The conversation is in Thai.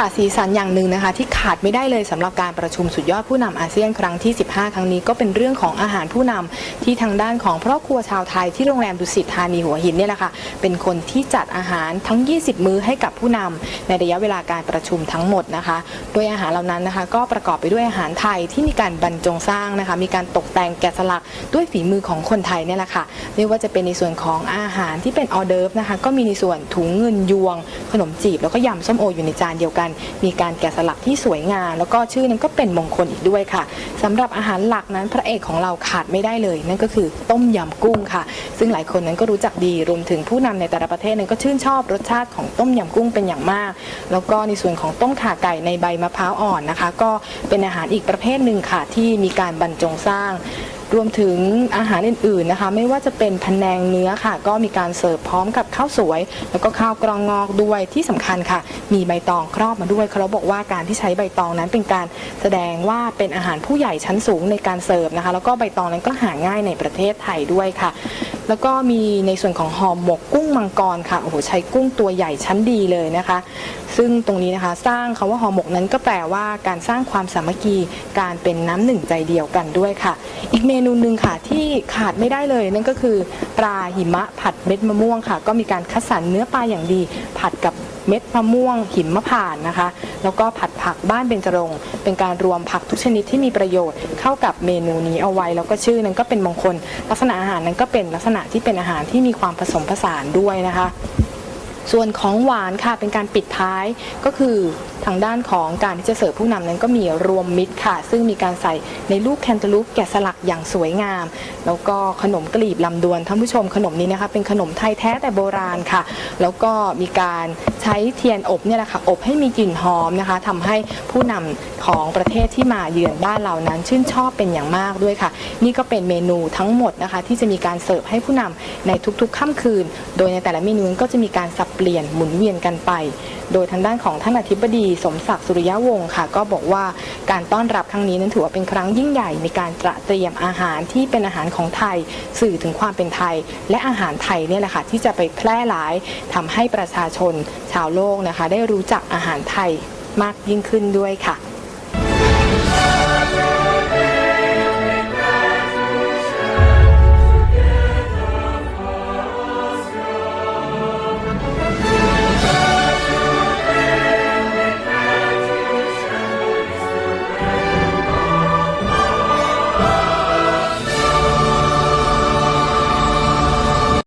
ค่ะสีสันอย่างหนึ่งนะคะ ที่ขาดไม่ได้เลยสำหรับการประชุมสุดยอดผู้นำอาเซียนครั้งที่ 15 ครั้งนี้ก็เป็นเรื่องของอาหารผู้นำที่ทางด้านของครอบครัวชาวไทยที่โรงแรมดุสิตธานีหัวหินเนี่ยแหละค่ะเป็นคนที่จัดอาหารทั้ง 20 มื้อให้กับผู้นำในระยะเวลาการประชุมทั้งหมดนะคะ โดยอาหารเหล่านั้นนะคะ ก็ประกอบไปด้วยอาหารไทยที่มีการบรรจงสร้างนะคะ มีการตกแต่งแกะสลักด้วยฝีมือของคนไทยเนี่ยแหละค่ะไม่ว่าจะเป็นในส่วนของอาหารที่เป็นออเดิร์ฟนะคะก็มีในส่วนถุงเงินยวง ขนมจีบแล้วก็ยำส้มโออยู่ในจานเดียวกันมีการแกะสลักที่สวยงามแล้วก็ชื่อนั้นก็เป็นมงคลอีกด้วยค่ะสำหรับอาหารหลักนั้นพระเอกของเราขาดไม่ได้เลย นั่นก็คือต้มยำกุ้งค่ะ ซึ่งหลายคนนั้นก็รู้จักดีรวมถึงผู้นำในแต่ละประเทศนั้นก็ชื่นชอบรสชาติของต้มยำกุ้งเป็นอย่างมาก แล้วก็ในส่วนของต้มข่าไก่ในใบมะพร้าวอ่อนนะคะ ก็เป็นอาหารอีกประเภทหนึ่งค่ะที่มีการบรรจงสร้าง รวมถึงอาหารอื่นๆนะคะ ไม่ว่าจะเป็นพนแนงเนื้อค่ะ ก็มีการเสิร์ฟพร้อมกับข้าวสวย แล้วก็ข้าวกรองงอกด้วยที่สำคัญค่ะ มีใบตองครอบมาด้วยเขาบอกว่าการที่ใช้ใบตองนั้นเป็นการแสดงว่าเป็นอาหารผู้ใหญ่ชั้นสูงในการเสิร์ฟนะคะ แล้วก็ใบตองนั้นก็หาง่ายในประเทศไทยด้วยค่ะ แล้วก็มีในส่วนของห่อหมกกุ้งมังกรค่ะโอ้โหใช้กุ้งตัวใหญ่ชั้นดีเลยนะคะ ซึ่งตรงนี้นะคะสร้างคำว่าห่อหมกนั้นก็แปลว่าการสร้างความสามัคคีการเป็นน้ำหนึ่งใจเดียวกันด้วยค่ะ อีกเมนูหนึ่งค่ะที่ขาดไม่ได้เลย นั่นก็คือปลาหิมะผัดเม็ดมะม่วงค่ะ ก็มีการคัดสรรเนื้อปลาอย่างดี ผัดกับเม็ดมะม่วงหิมมะผ่านนะคะ แล้วก็ผัดผักบ้านเบญจรงเป็นการรวมผักทุกชนิดที่มีประโยชน์เข้ากับเมนูนี้เอาไว้ แล้วก็ชื่อนั้นก็เป็นมงคล ลักษณะอาหารนั้นก็เป็นลักษณะที่เป็นอาหารที่มีความผสมผสานด้วยนะคะ ส่วนของหวานค่ะเป็นการปิดท้ายก็คือทางด้านของการที่จะเสิร์ฟผู้นำนั้นก็มีรวมมิตรค่ะ ซึ่งมีการใส่ในลูกแคนตาลูปแกะสลักอย่างสวยงาม แล้วก็ขนมกลีบลำดวนท่านผู้ชมขนมนี้นะคะเป็นขนมไทยแท้แต่โบราณค่ะ แล้วก็มีการใช้เทียนอบเนี่ยแหละค่ะอบให้มีกลิ่นหอมนะคะทำให้ผู้นำของประเทศที่มาเยือนบ้านเรานั้น ชื่นชอบเป็นอย่างมากด้วยค่ะ นี่ก็เป็นเมนูทั้งหมดนะคะ ที่จะมีการเสิร์ฟให้ผู้นำในทุกๆค่ำคืน โดยในแต่ละเมนูก็จะมีการสับเปลี่ยนหมุนเวียนกันไป โดยทางด้านของท่านอธิบดีสมศักดิ์สุริยะวงศ์ค่ะ ก็บอกว่าการต้อนรับครั้งนี้นั้นถือว่าเป็นครั้งยิ่งใหญ่ในการตระเตรียมอาหารที่เป็นอาหารของไทย สื่อถึงความเป็นไทย และอาหารไทยเนี่ยแหละค่ะที่จะไปแพร่หลายทำให้ประชาชนชาวโลกนะคะ ได้รู้จักอาหารไทยมากยิ่งขึ้นด้วยค่ะ